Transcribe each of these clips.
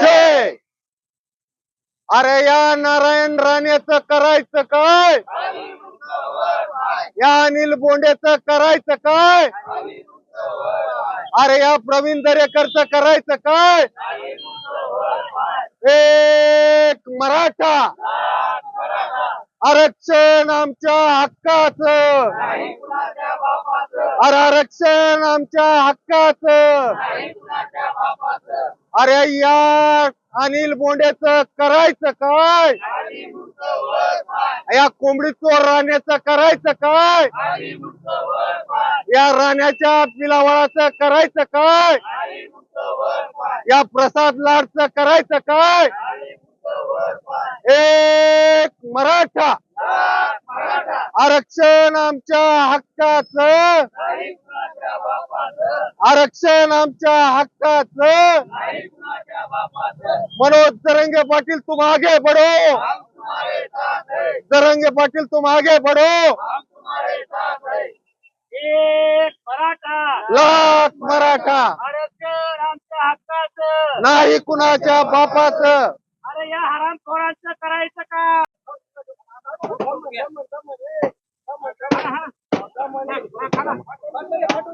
जय अरे या नारायण राणेचं करायचं काय? या अनिल बोंडेचं करायचं काय? अरे या प्रवीण दरेकरचं करायचं काय? एक मराठा! आरक्षण आमच्या हक्काचं! अरे आरक्षण आमच्या हक्काचं! अरे या अनिल बोंड्याच करायचं काय? या कोंबडी चोर राण्याचं करायचं काय? या राण्याच्या पिलावळाचं करायचं काय? या प्रसाद लाडचं करायचं काय? एक मराठा. आरक्षण आमच्या हक्काचं. आरक्षण आमच्या हक्काचं. मनोज जरंगे पाटील तुम आगे बढ़ो जरंगे पाटील तुम आगे बढ़ो एक मराठा. लाख मराठा. आरक्षण आमच्या हक्काचं. नाही कुणाच्या बापाचं. अरे या हरामखोरांचं करायचं का?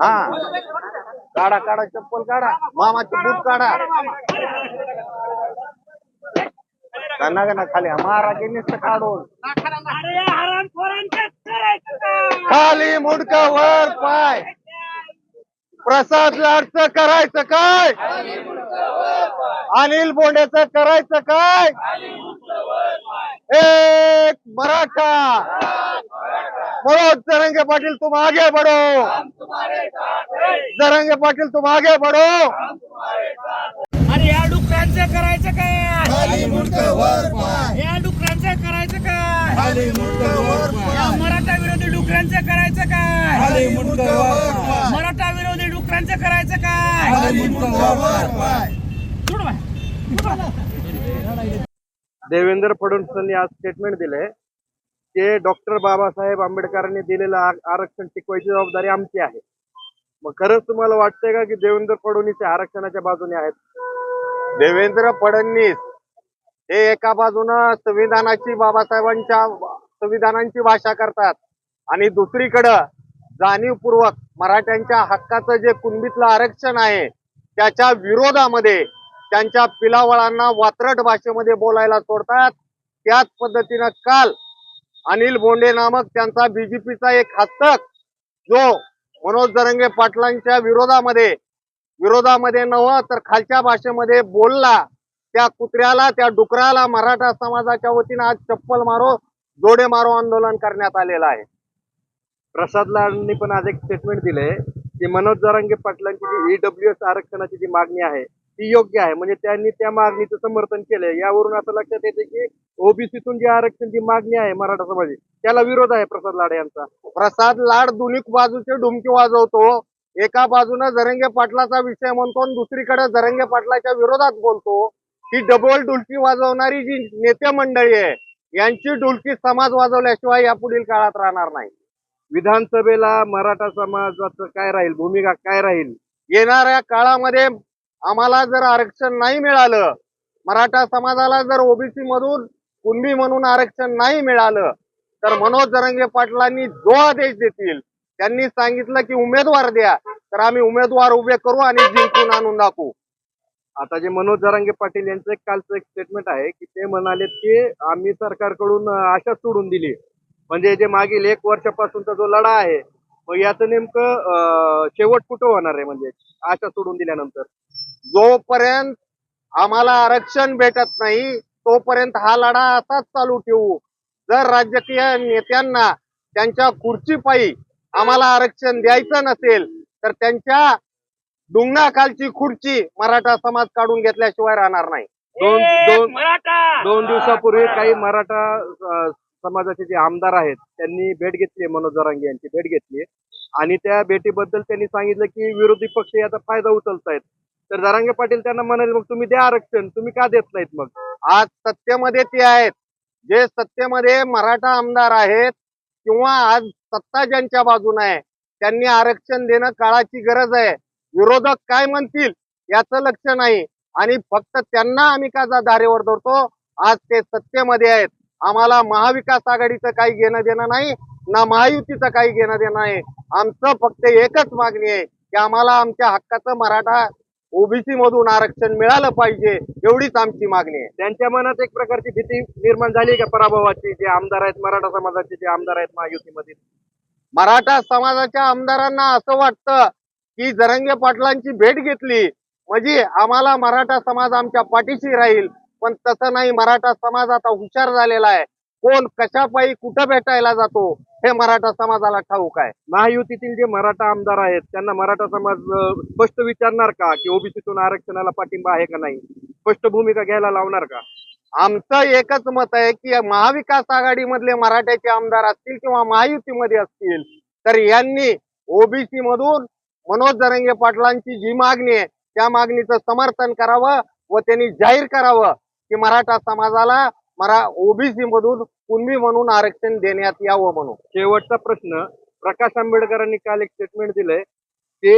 हा. काढा काढा चप्पल काढा. मामाचे बूट काढा. त्यांना का ना खाली? महाराज नुसतं काढून. खाली मुडका वर पाय. प्रसाद लाडचं करायचं काय? अनिल बोंडेच करायचं काय? एक मराठा. मनोज जरंगे पाटील तुम आगे बढ़ो। जरंगे पाटील तुम आगे बढ़ो। अरे या डुकरांचं करायचं काय? या डुकरांचं करायचं काय? या मराठा विरोधी डुकरांचं करायचं काय? मराठा विरोधी डुकरांचं करायचं काय? सोड बाय. देवेंद्र फडणवीसांनी आज स्टेटमेंट दिले. जे डॉक्टर बाबासाहेब आंबेडकरांनी दिलेलं आरक्षण टिकवायची जबाबदारी आमची आहे. मग खरंच तुम्हाला वाटतंय का की देवेंद्र फडणवीस हे आरक्षणाच्या बाजूने आहेत? देवेंद्र फडणवीस हे एका बाजूनं संविधानाची बाबासाहेबांच्या संविधानांची भाषा करतात आणि दुसरीकडं जाणीवपूर्वक मराठ्यांच्या हक्काचं जे कुणबीतलं आरक्षण आहे त्याच्या विरोधामध्ये त्यांच्या पिलावळांना वात्रट भाषेमध्ये बोलायला सोडतात. त्याच पद्धतीनं काल अनिल बोंडे नामक त्यांचा बीजेपीचा एक हस्तक जो मनोज जरंगे पाटलांच्या विरोधामध्ये विरोधामध्ये नव्ह तर खालच्या भाषेमध्ये बोलला. त्या कुत्र्याला त्या डुकराला मराठा समाजाच्या वतीनं आज चप्पल मारो जोडे मारो आंदोलन करण्यात आलेलं आहे. प्रसाद लाडांनी पण आज एक स्टेटमेंट दिले की मनोज जरांगे पाटलांची जी ईडब्ल्यू आरक्षणाची जी मागणी आहे ती योग्य आहे. म्हणजे त्यांनी त्या मागणीचं समर्थन केलंय. यावरून असं लक्षात येते की ओबीसीतून जी आरक्षणची मागणी आहे मराठा समाजाची त्याला विरोध आहे प्रसाद लाड यांचा. प्रसाद लाड दोन्ही बाजूचे डुमकी वाजवतो. एका बाजूने जरंगे पाटलाचा विषय म्हणतो आणि दुसरीकडे जरंगे पाटलाच्या विरोधात बोलतो. ही डबल डुलकी वाजवणारी जी नेते मंडळी आहे यांची डुलकी समाज वाजवल्याशिवाय यापुढील काळात राहणार नाही. विधानसभेला मराठा समाजाचं काय राहील? भूमिका काय राहील? येणाऱ्या काळामध्ये आम्हाला जर आरक्षण नाही मिळालं मराठा समाजाला जर ओबीसी मधून कुणबी म्हणून आरक्षण नाही मिळालं तर मनोज जरंगे पाटलांनी जो आदेश देतील. त्यांनी सांगितलं की उमेदवार द्या तर आम्ही उमेदवार उभे करू आणि जिंकून आणून दाखवू. आता जे मनोज जरांगे पाटील यांचं एक कालचं एक स्टेटमेंट आहे की ते म्हणालेत की आम्ही सरकारकडून आशा सोडून दिली. म्हणजे जे मागील एक वर्षापासूनचा जो लढा आहे मग याचं नेमकं शेवट कुठं होणार आहे म्हणजे आशा सोडून दिल्यानंतर? जोपर्यंत आम्हाला आरक्षण भेटत नाही तोपर्यंत हा लढा असाच चालू ठेवू. जर राजकीय नेत्यांना त्यांच्या खुर्चीपायी आम्हाला आरक्षण द्यायचं नसेल तर त्यांच्या डुंगणाखालची खुर्ची मराठा समाज काढून घेतल्याशिवाय राहणार नाही. दोन दोन दोन दिवसापूर्वी काही मराठा समाजाचे जे आमदार आहेत त्यांनी भेट घेतली मनोज जरांगे यांची भेट घेतली. आणि त्या भेटीबद्दल त्यांनी सांगितलं की विरोधी पक्ष याचा फायदा उचलतायत. तर जरांगे पाटील त्यांना म्हणाले मग तुम्ही द्या आरक्षण तुम्ही का देत नाहीत मग? आज सत्तेमध्ये ते आहेत. जे सत्तेमध्ये मराठा आमदार आहेत किंवा आज सत्ता ज्यांच्या बाजूने आहे त्यांनी आरक्षण देणं काळाची गरज आहे. विरोधक काय म्हणतील याचं लक्ष नाही. आणि फक्त त्यांना आम्ही का जा दारेवर धरतो? आज ते सत्तेमध्ये आहेत. आम्हाला महाविकास आघाडीचं काही घेणं देणं नाही ना महायुतीचं काही घेणं देणं नाही. आमचं फक्त एकच मागणी आहे की आम्हाला आमच्या हक्काचं मराठा ओबीसी मधून आरक्षण मिळालं पाहिजे एवढीच आमची मागणी आहे. त्यांच्या मनात एक प्रकारची भीती निर्माण झाली का पराभवाची? जे आमदार आहेत मराठा समाजाचे जे आमदार आहेत महायुतीमधील. मराठा समाजाच्या आमदारांना असं वाटतं की जरंगे पाटलांची भेट घेतली म्हणजे आम्हाला मराठा समाज आमच्या पाठीशी राहील. पण तसं नाही मराठा समाज आता हुशार झालेला आहे. कोण कशापायी कुठं भेटायला जातो हे मराठा समाजाला ठाऊक आहे. महायुतीतील जे मराठा आमदार आहेत त्यांना मराठा समाज स्पष्ट विचारणार का की ओबीसीतून आरक्षणाला पाठिंबा आहे का नाही? स्पष्ट भूमिका घ्यायला लावणार का? आमचं एकच मत आहे की महाविकास आघाडीमधले मराठ्याचे आमदार असतील किंवा महायुतीमध्ये असतील तर यांनी ओबीसी मधून मनोज जरंगे पाटलांची जी मागणी आहे त्या मागणीचं समर्थन करावं व त्यांनी जाहीर करावं की मराठा समाजाला मला ओबीसी मधून कुणबी म्हणून आरक्षण देण्यात यावं म्हणून. शेवटचा प्रश्न प्रकाश आंबेडकरांनी काल एक स्टेटमेंट दिलंय की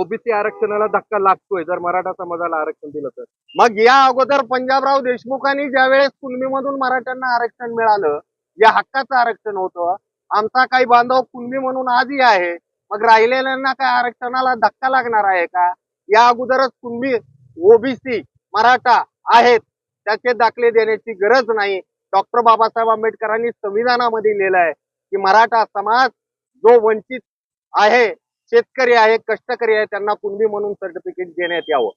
ओबीसी आरक्षणाला धक्का लागतोय जर मराठा समाजाला आरक्षण दिलं तर. मग या अगोदर पंजाबराव देशमुखांनी ज्या वेळेस कुणबी मधून मराठ्यांना आरक्षण मिळालं या हक्काचं आरक्षण होतं आमचा काही बांधव कुणबी म्हणून आजही आहे मग राहिलेल्यांना काय आरक्षणाला धक्का लागणार आहे का? या अगोदरच कुणबी ओबीसी मराठा आहेत त्याचे दाखले देण्याची गरज नाही. डॉक्टर बाबासाहेब आंबेडकरांनी संविधानामध्ये लिहिलं आहे की मराठा समाज जो वंचित आहे शेतकरी आहे कष्टकरी आहे त्यांना कुणबी म्हणून सर्टिफिकेट देण्यात यावं.